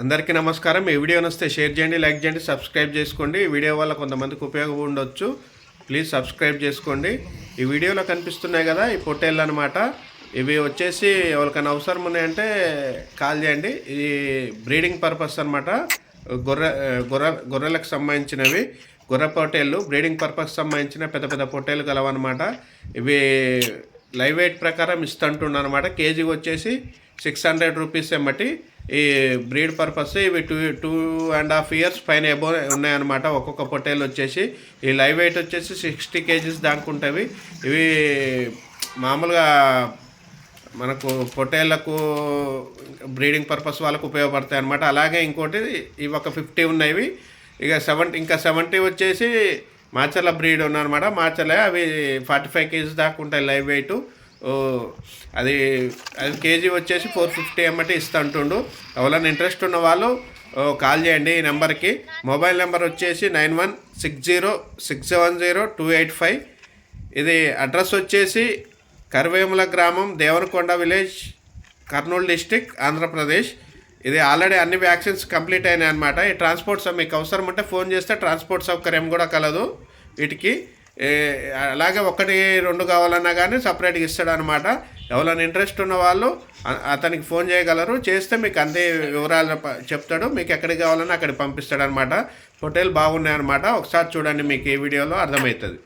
అందరికీ నమస్కారం. ఈ వీడియో నస్తే షేర్ చేయండి లైక్ చేయండి సబ్స్క్రైబ్ చేసుకోండి. ఈ వీడియో వల్ల కొంతమందికి ఉపయోగం ఉండొచ్చు. ప్లీజ్ సబ్స్క్రైబ్ చేసుకోండి. ఈ వీడియోలో కనిపిస్తున్నాయి కదా ఈ పొట్టేళ్ళు అనమాట ఇవి వచ్చేసి ఎవరికైనా అవసరం ఉన్నాయంటే కాల్ చేయండి. ఇది బ్రీడింగ్ పర్పస్ అనమాట గొర్రె గొర్రె గొర్రెలకు సంబంధించినవి. గొర్రె పొట్టేళ్ళు బ్రీడింగ్ పర్పస్ సంబంధించిన పెద్ద పెద్ద పొట్టేళ్ళు కలవన్నమాట ఇవి లైవ్ వెయిట్ ప్రకారం ఇస్తుంటున్నాను అనమాట కేజీకి వచ్చేసి సిక్స్ హండ్రెడ్ రూపీస్ ఎమ్మటి ఈ బ్రీడ్ పర్పస్ ఇవి two two and half years పైన ఎబో ఉన్నాయన్నమాట. ఒక్కొక్క పొట్టేలు వచ్చేసి ఈ లైవ్ వెయిట్ వచ్చేసి సిక్స్టీ కేజీస్ దాకా ఉంటాయి ఇవి మామూలుగా మనకు పొట్టేళ్ళకు బ్రీడింగ్ పర్పస్ వాళ్ళకు ఉపయోగపడతాయి అనమాట అలాగే ఇంకోటి ఇవి ఒక ఫిఫ్టీ ఉన్నాయి ఇక సెవెంటీ ఇంకా సెవెంటీ వచ్చేసి మాచర్ల బ్రీడ్ ఉన్నాయన్నమాట మాచలే అవి ఫార్టీ ఫైవ్ కేజీస్ దాకా ఉంటాయి లైవ్ వెయిట్. అది అది కేజీ వచ్చేసి ఫోర్ ఫిఫ్టీ ఎంబటి ఇస్తుంటుండు ఎవరైనా ఇంట్రెస్ట్ ఉన్న వాళ్ళు కాల్ చేయండి ఈ నెంబర్కి. మొబైల్ నెంబర్ వచ్చేసి nine one six zero six seven zero two eight five. ఇది అడ్రస్ వచ్చేసి కరివేముల గ్రామం దేవరకొండ విలేజ్ కర్నూలు డిస్టిక్ ఆంధ్రప్రదేశ్. ఇది ఆల్రెడీ అన్ని వ్యాక్సిన్స్ కంప్లీట్ అయినాయి అనమాట ఈ ట్రాన్స్పోర్ట్ సౌ- మీకు అవసరం ఉంటే ఫోన్ చేస్తే ట్రాన్స్పోర్ట్ సౌకర్యం కూడా కలదు వీటికి. అలాగే ఒకటి రెండు కావాలన్నా కానీ సపరేట్గా ఇస్తాడు అనమాట ఎవరైనా ఇంట్రెస్ట్ ఉన్న వాళ్ళు అతనికి ఫోన్ చేయగలరు. చేస్తే మీకు అన్ని వివరాలు చెప్తాడు. మీకు ఎక్కడికి కావాలన్నా అక్కడికి పంపిస్తాడనమాట హోటల్ బాగున్నాయి అనమాట ఒకసారి చూడండి మీకు ఈ వీడియోలో అర్థమవుతుంది.